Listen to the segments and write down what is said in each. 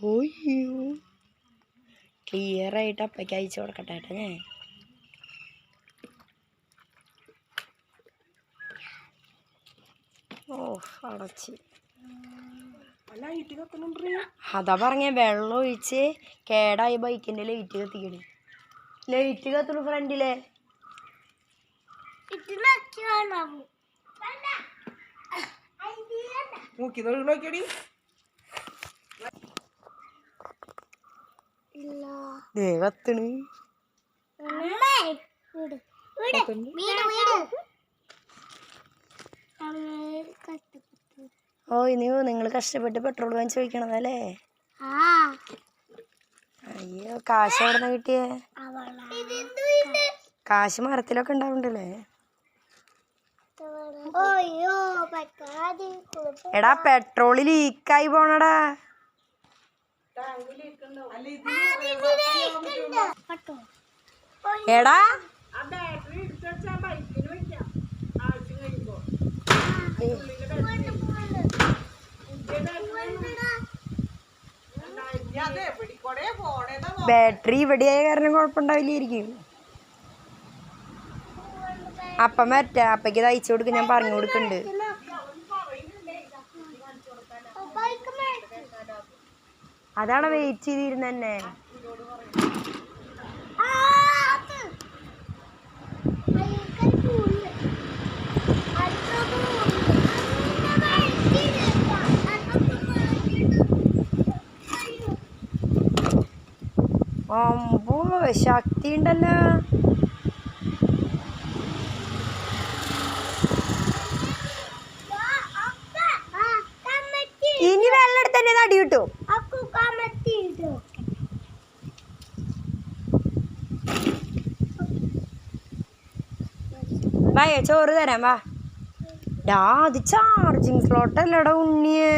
ഓയ്യോ clear ആയിട്ട് അപ്പയ്ക്ക് അയച്ചു കൊടുക്കട്ടെ ഏട്ടാ ഞാൻ. ഓ അടച്ച്. അതാ പറഞ്ഞ വെള്ളം ഒഴിച്ച് കേടായ ബൈക്കിന്റെ ലൈറ്റ് കത്തിക്കണേ. ലൈറ്റ് കത്തുള്ളൂ ഫ്രണ്ടിലെ. മൂക്കി നോക്കിയടി കത്തണ് ഓ ഇനി നിങ്ങൾ കഷ്ടപ്പെട്ട്. പെട്രോൾ വാങ്ങിച്ച് ചോദിക്കണതല്ലേ അയ്യോ കാശ് എവിടെ നിന്ന് കിട്ടിയേ കാശ് മരത്തിലൊക്കെ പറ്റാതെ എടാ പെട്രോൾ ലീക്കായി പോണടാ. എടാ. ബാറ്ററി ഇവിടെയായ കാരണം കുഴപ്പമുണ്ടാവില്ലായിരിക്കും. അപ്പം വരട്ടെ അപ്പയ്ക്ക് ഇത് അയച്ചു കൊടുക്കും ഞാൻ പറഞ്ഞു കൊടുക്കുന്നുണ്ട് അതാണ് വെയിറ്റ് ചെയ്തിരുന്നെ ശക്തി ഉണ്ടല്ലോ ഇനി വെള്ളം എടുത്ത് തന്നെ അടി കിട്ടു വായോ ചോറ് തരാം വാ. ഡാ അത് ചാർജിങ് സ്ലോട്ട് അല്ലടാ ഉണ്ണിയെ.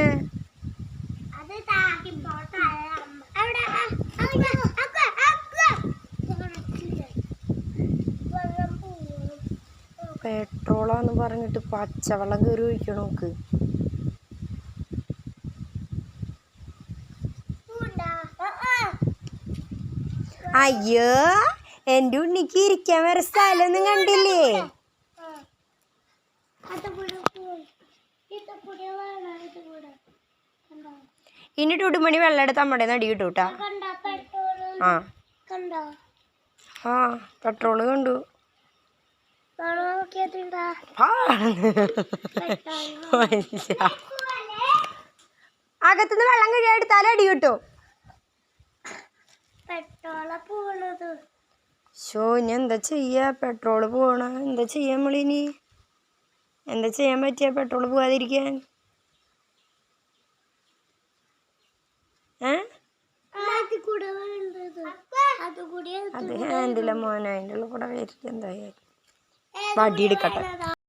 പെട്രോളാന്ന് പറഞ്ഞിട്ട് പച്ചവെള്ളം കയറി ഒഴിക്കണം നോക്ക് പൂണ്ടാ അയ്യോ എന്റെ ഉണ്ണിക്ക് ഇരിക്കാൻ വരെ സ്ഥലമൊന്നും കണ്ടില്ലേ? ഇനി ടൂട്ടുമണി വെള്ളം എടുത്ത് നമ്മുടെ നടി കിട്ടും കേട്ടാ പെട്രോൾ ആ. ആ പെട്രോൾ കണ്ടു. അകത്തുനിന്ന് വെള്ളം കഴിയാൻ എടുത്താലേ അടി കിട്ടും. പെട്രോള പോണത്. ഷോ ഇനി എന്താ ചെയ്യാ? പെട്രോൾ പോണ. എന്താ ചെയ്യാ നമ്മളിനി എന്താ ചെയ്യാൻ പറ്റിയ പെട്രോൾ പോവാതിരിക്കാൻ? അത് ഹാൻഡിലെ മോനെ. അതിന്റെ ഉള്ളിൽ കൂടെ വരില്ല എന്തായാലും. വടി എടുക്കട്ടെ.